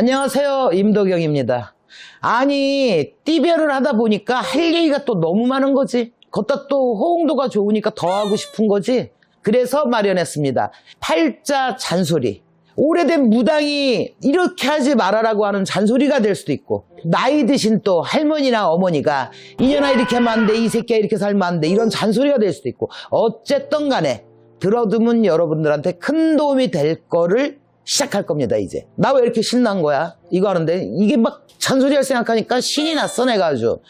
안녕하세요. 임도경입니다. 아니, 띠별을 하다 보니까 할 얘기가 또 너무 많은 거지. 걷다 또 호응도가 좋으니까 더 하고 싶은 거지. 그래서 마련했습니다. 팔자 잔소리. 오래된 무당이 이렇게 하지 말아라고 하는 잔소리가 될 수도 있고 나이 드신 또 할머니나 어머니가 이년아 이렇게 하면 안 돼, 이 새끼야 이렇게 살면 안 돼 이런 잔소리가 될 수도 있고 어쨌든 간에 들어두면 여러분들한테 큰 도움이 될 거를 시작할 겁니다 이제. 나 왜 이렇게 신난 거야? 이거 하는데 이게 막 잔소리할 생각하니까 신이 났어 내가 아주.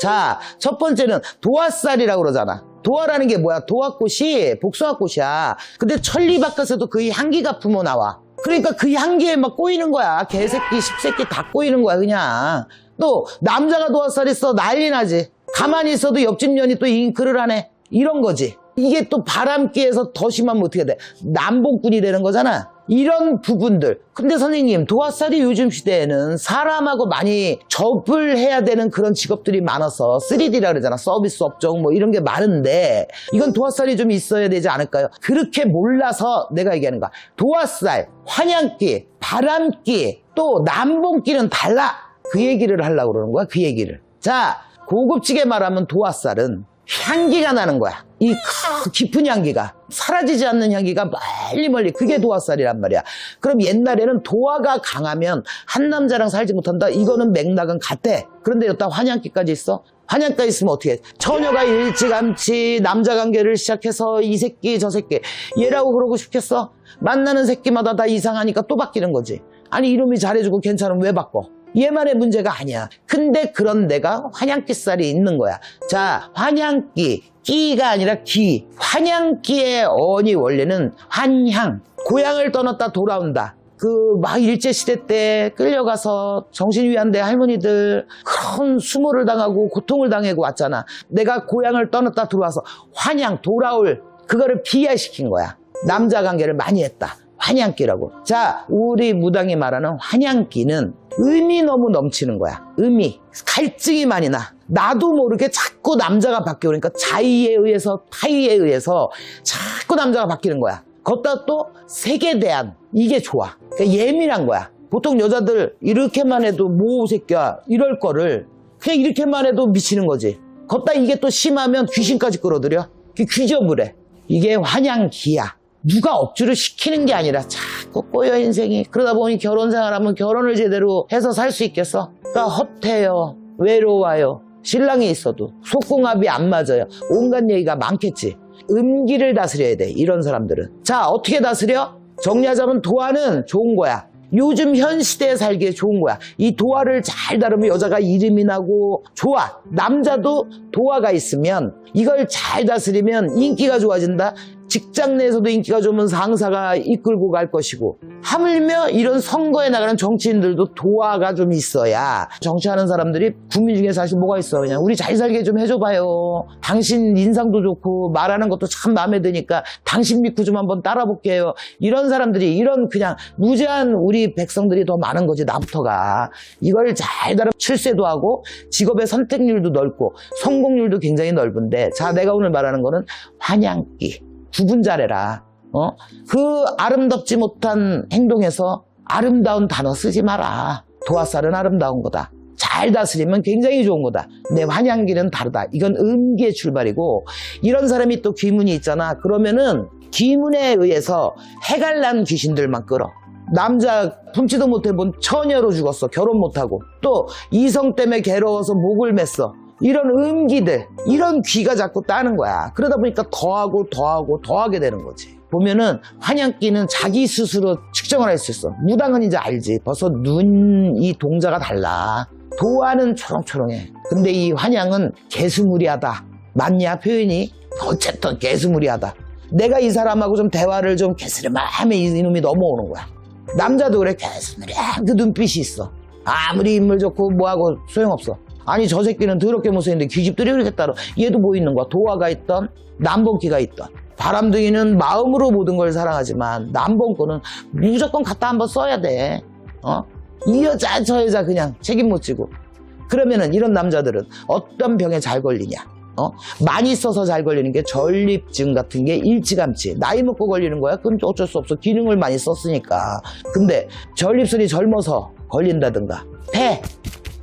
자 첫 번째는 도화살이라고 그러잖아. 도화라는 게 뭐야? 도화꽃이 복숭아꽃이야. 근데 천리 바깥에도 그 향기가 품어 나와. 그러니까 그 향기에 막 꼬이는 거야. 개새끼 십새끼 다 꼬이는 거야 그냥. 또 남자가 도화살 있어. 난리 나지. 가만히 있어도 옆집 년이 또 잉크를 하네. 이런 거지. 이게 또 바람기에서 더 심하면 어떻게 돼? 남봉꾼이 되는 거잖아 이런 부분들. 근데 선생님 도화살이 요즘 시대에는 사람하고 많이 접을 해야 되는 그런 직업들이 많아서 3D라 그러잖아. 서비스 업종 뭐 이런 게 많은데 이건 도화살이 좀 있어야 되지 않을까요? 그렇게 몰라서 내가 얘기하는 거야. 도화살 환양기 바람기 또 남봉기는 달라. 그 얘기를 하려고 그러는 거야 그 얘기를. 자 고급지게 말하면 도화살은 향기가 나는 거야. 이 크- 깊은 향기가 사라지지 않는 향기가 멀리 멀리 그게 도화살이란 말이야. 그럼 옛날에는 도화가 강하면 한 남자랑 살지 못한다. 이거는 맥락은 같아. 그런데 여기다 환향기까지 있어. 환향가 있으면 어떻게 해? 처녀가 일찌감치 남자 관계를 시작해서 이 새끼 저 새끼 얘라고 그러고 싶겠어? 만나는 새끼마다 다 이상하니까 또 바뀌는 거지. 아니 이놈이 잘해주고 괜찮으면 왜 바꿔? 얘만의 문제가 아니야. 근데 그런 내가 환양기살이 있는 거야. 자, 환양기. 끼가 아니라 기. 환양기의 어원이 원래는 환향. 고향을 떠났다 돌아온다. 그막 일제시대 때 끌려가서 정신위안대 할머니들 그런 수모를 당하고 고통을 당하고 왔잖아. 내가 고향을 떠났다 들어와서 환양, 돌아올 그거를 비하시킨 거야. 남자 관계를 많이 했다. 환양기라고. 자, 우리 무당이 말하는 환양기는 음이 너무 넘치는 거야. 음이. 갈증이 많이 나. 나도 모르게 자꾸 남자가 바뀌어. 그러니까 자의에 의해서, 타의에 의해서 자꾸 남자가 바뀌는 거야. 걷다 또 색에 대한 이게 좋아. 그러니까 예민한 거야. 보통 여자들 이렇게만 해도 뭐 새끼야 이럴 거를 그냥 이렇게만 해도 미치는 거지. 걷다 이게 또 심하면 귀신까지 끌어들여. 그 귀접을 해. 이게 환양기야. 누가 억지로 시키는 게 아니라 자 꾸 꼬여 인생이 그러다 보니 결혼 생활하면 결혼을 제대로 해서 살 수 있겠어? 그러니까 헛해요 외로워요 신랑이 있어도 속궁합이 안 맞아요 온갖 얘기가 많겠지 음기를 다스려야 돼 이런 사람들은 자 어떻게 다스려? 정리하자면 도화는 좋은 거야 요즘 현 시대에 살기에 좋은 거야. 이 도화를 잘 다루면 여자가 이름이 나고 좋아. 남자도 도화가 있으면 이걸 잘 다스리면 인기가 좋아진다. 직장 내에서도 인기가 좋으면 상사가 이끌고 갈 것이고 하물며 이런 선거에 나가는 정치인들도 도화가 좀 있어야 정치하는 사람들이 국민 중에 사실 뭐가 있어? 그냥 우리 잘 살게 좀 해줘봐요. 당신 인상도 좋고 말하는 것도 참 마음에 드니까 당신 믿고 좀 한번 따라볼게요. 이런 사람들이 이런 그냥 무제한 우리 백성들이 더 많은 거지 나부터가. 이걸 잘 다루 출세도 하고 직업의 선택률도 넓고 성공률도 굉장히 넓은데 자 내가 오늘 말하는 거는 환양기 잘해라. 어? 그 아름답지 못한 행동에서 아름다운 단어 쓰지 마라. 도화살은 아름다운 거다. 잘 다스리면 굉장히 좋은 거다. 내 환양기는 다르다. 이건 음기의 출발이고 이런 사람이 또 귀문이 있잖아. 그러면은 귀문에 의해서 해갈난 귀신들만 끌어. 남자 품지도 못해 본 처녀로 죽었어. 결혼 못하고. 또 이성 때문에 괴로워서 목을 맸어. 이런 음기들, 이런 귀가 자꾸 따는 거야. 그러다 보니까 더하고 더하고 더하게 되는 거지. 보면은 환양기는 자기 스스로 측정을 할 수 있어. 무당은 이제 알지. 벌써 눈, 이 동자가 달라. 도화는 초롱초롱해. 근데 이 환양은 개수무리하다. 맞냐, 표현이? 어쨌든 개수무리하다. 내가 이 사람하고 좀 대화를 좀 개스름하면 이놈이 넘어오는 거야. 남자도 그래, 개스름한 그 눈빛이 있어. 아무리 인물 좋고 뭐하고 소용없어. 아니 저 새끼는 더럽게 못생겼는데 귀집들이 그렇게 따로. 얘도 뭐 있는 거야? 도화가 있던 남봉기가 있던. 바람둥이는 마음으로 모든 걸 사랑하지만 남봉꾼은 무조건 갖다 한번 써야 돼. 어? 이 여자 저 여자 그냥 책임 못 지고. 그러면은 이런 남자들은 어떤 병에 잘 걸리냐? 어? 많이 써서 잘 걸리는 게 전립증 같은 게 일찌감치. 나이 먹고 걸리는 거야? 그건 어쩔 수 없어. 기능을 많이 썼으니까. 근데 전립선이 젊어서 걸린다든가 폐,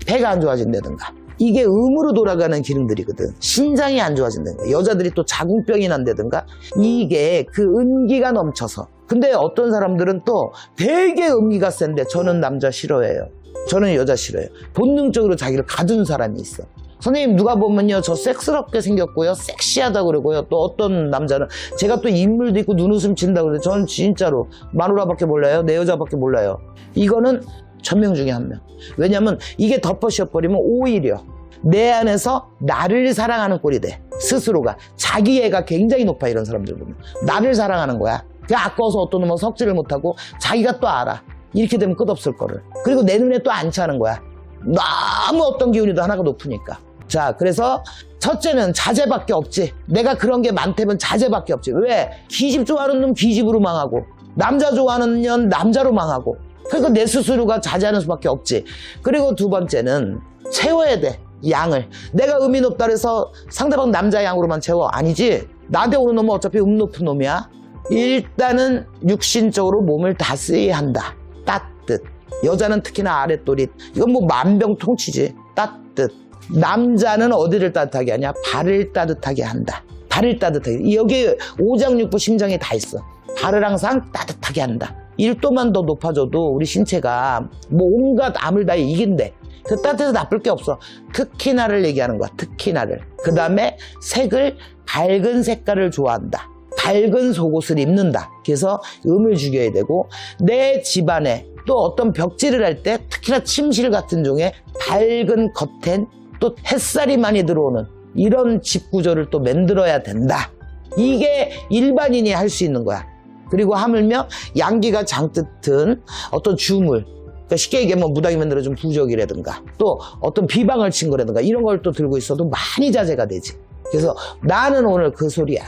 폐가 안 좋아진다든가. 이게 음으로 돌아가는 기능들이거든. 신장이 안 좋아진다든가. 여자들이 또 자궁병이 난다든가. 이게 그 음기가 넘쳐서. 근데 어떤 사람들은 또 되게 음기가 센데 저는 남자 싫어해요. 저는 여자 싫어해요. 본능적으로 자기를 가둔 사람이 있어. 선생님 누가 보면요 저 섹스럽게 생겼고요 섹시하다 그러고요. 또 어떤 남자는 제가 또 인물도 있고 눈웃음 친다 그러는데 저는 진짜로 마누라밖에 몰라요? 내 여자밖에 몰라요? 이거는 천명 중에 한 명. 왜냐면 이게 덮어씌워 버리면 오히려 내 안에서 나를 사랑하는 꼴이 돼. 스스로가. 자기애가 굉장히 높아 이런 사람들 보면. 나를 사랑하는 거야. 그 아까워서 어떤 놈은 석질을 못하고 자기가 또 알아. 이렇게 되면 끝없을 거를. 그리고 내 눈에 또 안 차는 거야. 너무 어떤 기운이도 하나가 높으니까. 자 그래서 첫째는 자제밖에 없지. 내가 그런 게 많다면 자제밖에 없지. 왜? 기집 좋아하는 놈 기집으로 망하고 남자 좋아하는 년 남자로 망하고 그러니까 내 스스로가 자제하는 수밖에 없지. 그리고 두 번째는 채워야 돼 양을. 내가 음이 높다 그래서 상대방 남자 양으로만 채워. 아니지. 나한테 오는 놈은 어차피 음 높은 놈이야. 일단은 육신적으로 몸을 다스려야 한다. 따뜻. 여자는 특히나 아랫도리. 이건 뭐 만병통치지. 따뜻. 남자는 어디를 따뜻하게 하냐? 발을 따뜻하게 한다. 발을 따뜻하게. 여기 오장육부 심장이 다 있어. 발을 항상 따뜻하게 한다 1도만 더 높아져도 우리 신체가 뭐 온갖 암을 다 이긴대. 그 따뜻해서 나쁠 게 없어. 특히나를 얘기하는 거야 특히나를. 그 다음에 색을 밝은 색깔을 좋아한다. 밝은 속옷을 입는다. 그래서 음을 죽여야 되고 내 집안에 또 어떤 벽지를 할 때 특히나 침실 같은 종에 밝은 겉엔 또 햇살이 많이 들어오는 이런 집 구조를 또 만들어야 된다. 이게 일반인이 할 수 있는 거야 그리고 하물며 양기가 장뜻은 어떤 주물 그러니까 쉽게 얘기하면 무당이 만들어준 부적이라든가 또 어떤 비방을 친 거라든가 이런 걸 또 들고 있어도 많이 자제가 되지. 그래서 나는 오늘 그 소리야.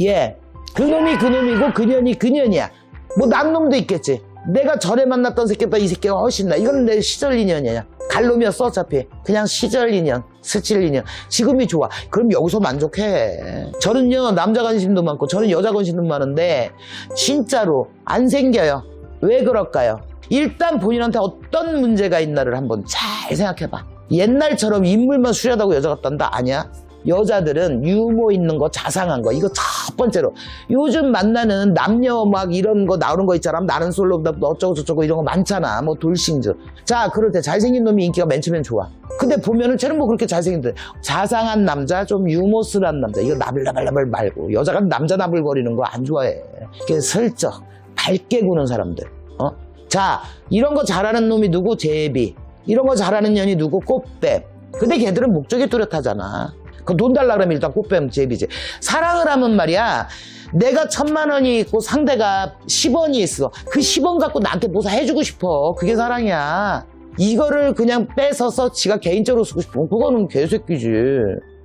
예 그놈이 그놈이고 그년이 그년이야. 뭐 남놈도 있겠지. 내가 전에 만났던 새끼보다 이 새끼가 훨씬 나. 이건 내 시절 인연이야 갈 놈이 었어 어차피. 그냥 시절 인연 스칠 인연. 지금이 좋아. 그럼 여기서 만족해. 저는요 남자 관심도 많고 저는 여자 관심도 많은데 진짜로 안 생겨요. 왜 그럴까요? 일단 본인한테 어떤 문제가 있나를 한번 잘 생각해봐. 옛날처럼 인물만 수려하다고 여자 같단다? 아니야 여자들은 유머 있는 거 자상한 거 이거 첫 번째로. 요즘 만나는 남녀 막 이런 거 나오는 거 있잖아. 나는 솔로보다 어쩌고 저쩌고 이런 거 많잖아. 뭐 돌싱즈. 자 그럴 때 잘생긴 놈이 인기가 맨 처음엔 좋아. 근데 보면은 쟤는 뭐 그렇게 잘생긴데. 자상한 남자 좀 유머스한 남자. 이거 나불나불나불 말고. 여자가 남자 나불거리는 거 안 좋아해. 그게 슬쩍 밝게 구는 사람들. 어? 자 이런 거 잘하는 놈이 누구? 제비. 이런 거 잘하는 년이 누구? 꽃뱀. 근데 걔들은 목적이 뚜렷하잖아 그돈 달라 그러면 일단 꽃뱀 제비지. 사랑을 하면 말이야 내가 천만 원이 있고 상대가 10원이 있어. 그 10원 갖고 나한테 뭐 해주고 싶어. 그게 사랑이야. 이거를 그냥 뺏어서 지가 개인적으로 쓰고 싶으면 그거는 개새끼지.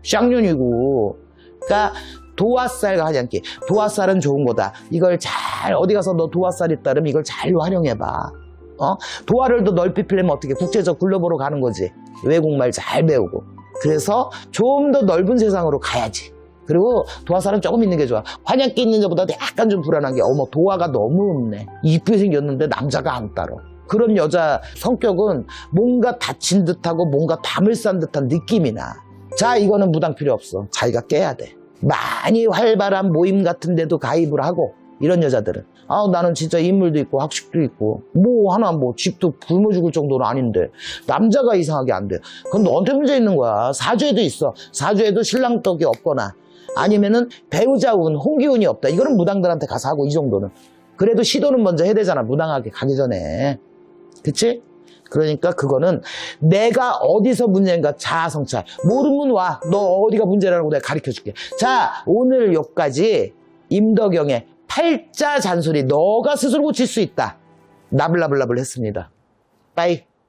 쌍년이고. 그러니까 도화살과 하지 않기 도화살은 좋은 거다. 이걸 잘 어디 가서 너 도화살 있다 그러면 이걸 잘 활용해봐. 어? 도화를 더 넓히 필려면 어떻게 국제적 글로벌로 가는 거지. 외국말 잘 배우고 그래서 좀 더 넓은 세상으로 가야지. 그리고 도화살은 조금 있는 게 좋아. 환약기 있는 것보다 약간 좀 불안한 게 어머 도화가 너무 없네. 이쁘게 생겼는데 남자가 안 따로. 그런 여자 성격은 뭔가 다친 듯하고 뭔가 담을 싼 듯한 느낌이 나 자 이거는 무당 필요 없어. 자기가 깨야 돼. 많이 활발한 모임 같은 데도 가입을 하고 이런 여자들은. 아 나는 진짜 인물도 있고 학식도 있고 뭐 하나 뭐 집도 굶어 죽을 정도는 아닌데 남자가 이상하게 안 돼. 그건 너한테 문제 있는 거야. 사주에도 있어. 사주에도 신랑 떡이 없거나 아니면은 배우자 운 홍기운이 없다. 이거는 무당들한테 가서 하고 이 정도는. 그래도 시도는 먼저 해야 되잖아. 무당하게 가기 전에. 그치? 그러니까 그거는 내가 어디서 문제인가 자아성찰. 모르면 와. 너 어디가 문제라고 내가 가르쳐 줄게. 자 오늘 여기까지 임덕영의 팔자 잔소리 너가 스스로 고칠 수 있다. 나블라블라블 했습니다. 빠이